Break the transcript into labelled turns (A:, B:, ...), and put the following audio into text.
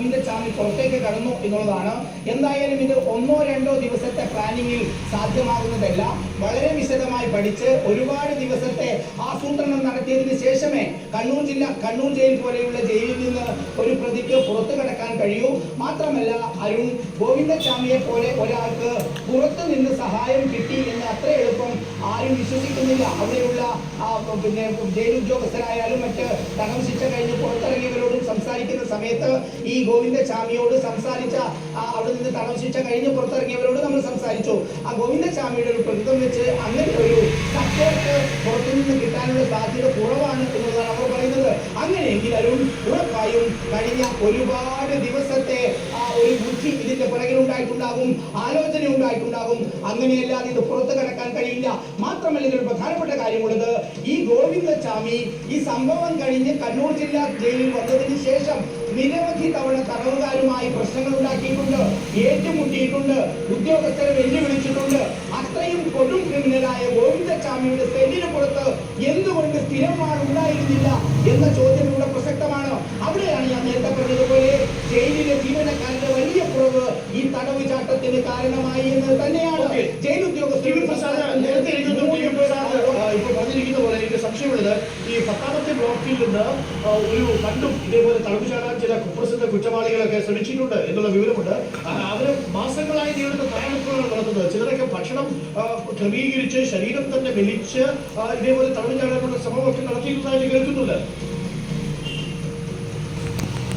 A: ഗോവിന്ദസ്വാമി പുറത്തേക്ക് കടന്നു എന്നുള്ളതാണ്. എന്തായാലും ഇത് ഒന്നോ രണ്ടോ ദിവസത്തെ പ്ലാനിങ്ങിൽ സാധ്യമാകുന്നതല്ല. വളരെ വിശദമായി പഠിച്ച് ഒരുപാട് ദിവസത്തെ ആസൂത്രണം നടത്തിയതിന് ശേഷമേ കണ്ണൂർ ജില്ല കണ്ണൂർ ജയിൽ പോലെയുള്ള ജയിലിൽ നിന്ന് ഒരു പ്രതിക്ക് പുറത്തു കടക്കാൻ കഴിയൂ. മാത്രമല്ല അരുൺ ഗോവിന്ദസ്വാമിയെ പോലെ ഒരാൾക്ക് പുറത്തു നിന്ന് സഹായം കിട്ടി എന്ന് അത്ര എളുപ്പം ആരും വിശ്വസിക്കുന്നില്ല. അവിടെയുള്ള പിന്നെ ജയിൽ ഉദ്യോഗസ്ഥരായാലും മറ്റ് തകം ശിക്ഷ കഴിഞ്ഞ് പുറത്തിറങ്ങിയവരോടും സംസാരിക്കുന്ന സമയത്ത് ഈ ഗോവിന്ദസ്വാമിയോട് സംസാരിച്ച ആ, അവിടെ നിന്ന് തടവ് ശിക്ഷ കഴിഞ്ഞ് പുറത്തിറങ്ങിയവരോട് നമ്മൾ സംസാരിച്ചു. ആ ഗോവിന്ദസ്വാമിയുടെ ഒരു പ്രകൃതം വെച്ച് അങ്ങനെ ഒരു സപ്പോർട്ട് പുറത്തുനിന്ന് കിട്ടാനുള്ള സാധ്യത കുറവാണ് എന്നുള്ളതാണ് അവർ പറയുന്നത്. അങ്ങനെയെങ്കിൽ അരുൺ ഉറപ്പായും കഴിഞ്ഞ ഒരുപാട് ദിവസത്തെ ആ ഒരു ബുദ്ധി ഇതിന്റെ പിറകിൽ ഉണ്ടായിട്ടുണ്ടാകും ആലോചന ഉണ്ടായിട്ടുണ്ടാകും. അങ്ങനെയല്ലാതെ ഇത് പുറത്തു കടക്കാൻ കഴിയില്ല. മാത്രമല്ല ഇതിൽ പ്രധാനപ്പെട്ട കാര്യമുള്ളത് ഈ ഗോവിന്ദസ്വാമി ഈ സംഭവം കഴിഞ്ഞ് കണ്ണൂർ ജില്ലാ ജയിലിൽ വന്നതിന് ശേഷം നിരവധി തവണ തടവുകാരുമായി പ്രശ്നങ്ങൾ ഉണ്ടാക്കിയിട്ടുണ്ട് ഏറ്റുമുട്ടിയിട്ടുണ്ട് ഉദ്യോഗസ്ഥരെ വെല്ലുവിളിച്ചിട്ടുണ്ട്. അത്രയും കൊടും ക്രിമിനലായ ഗോവിന്ദസ്വാമിയുടെ സെല്ലിന് പുറത്ത് എന്തുകൊണ്ട് സ്ഥിരമാണ് ഉണ്ടായിരുന്നില്ല എന്ന ചോദ്യം ഇവിടെ പ്രസക്തമാണ്. അവിടെയാണ് ഞാൻ നേരത്തെ പറഞ്ഞതുപോലെ തടവ് ചാട്ടത്തിന് കാരണമായി എന്ന് തന്നെയാണ് ജയിൽ ഉദ്യോഗസ്ഥർ
B: ആ, പറഞ്ഞിരിക്കുന്ന പോലെ എനിക്ക് സംശയമുള്ളത് ഈ പത്താമത്തെ ബ്ലോക്കിൽ നിന്ന് ഒരു കണ്ടും ഇതേപോലെ തടവ് ചാടാൻ ചില കുപ്രസിദ്ധ കുറ്റവാളികളൊക്കെ ശ്രമിച്ചിട്ടുണ്ട് എന്നുള്ള വിവരമുണ്ട്. അവർ മാസങ്ങളായി നേരിടുന്ന തയ്യാറെടുപ്പുകളാണ് നടത്തുന്നത്. ചിലരൊക്കെ ഭക്ഷണം ക്രമീകരിച്ച് ശരീരം തന്നെ മെലിച്ച് ഇതേപോലെ തടവ് ചാടാനുള്ള ശ്രമമൊക്കെ നടത്തിയിട്ടുണ്ടായിട്ട് കേൾക്കുന്നുണ്ട്.